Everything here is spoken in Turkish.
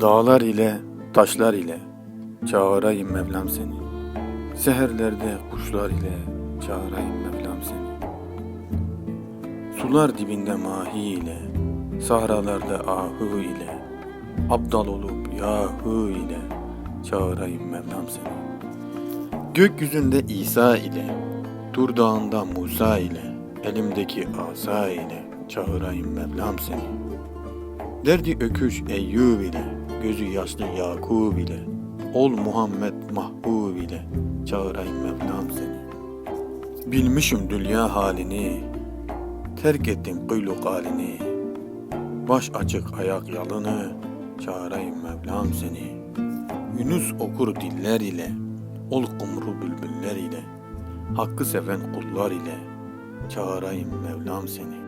Dağlar ile, taşlar ile çağırayım Mevlam seni. Seherlerde kuşlar ile çağırayım Mevlam seni. Sular dibinde mahi ile, sahralarda ahı ile, abdal olup yahu ile çağırayım Mevlam seni. Gökyüzünde İsa ile, Tur dağında Musa ile, elimdeki asa ile çağırayım Mevlam seni. Derdi öküş Eyyub ile, gözü yaşlı Yakub ile, ol Muhammed Mahbub ile çağırayım Mevlam seni. Bilmişim dünya halini, terk ettin kıyluk halini, baş açık ayak yalını çağırayım Mevlam seni. Yunus okur diller ile, ol kumru bülbüller ile, hakkı seven kullar ile çağırayım Mevlam seni.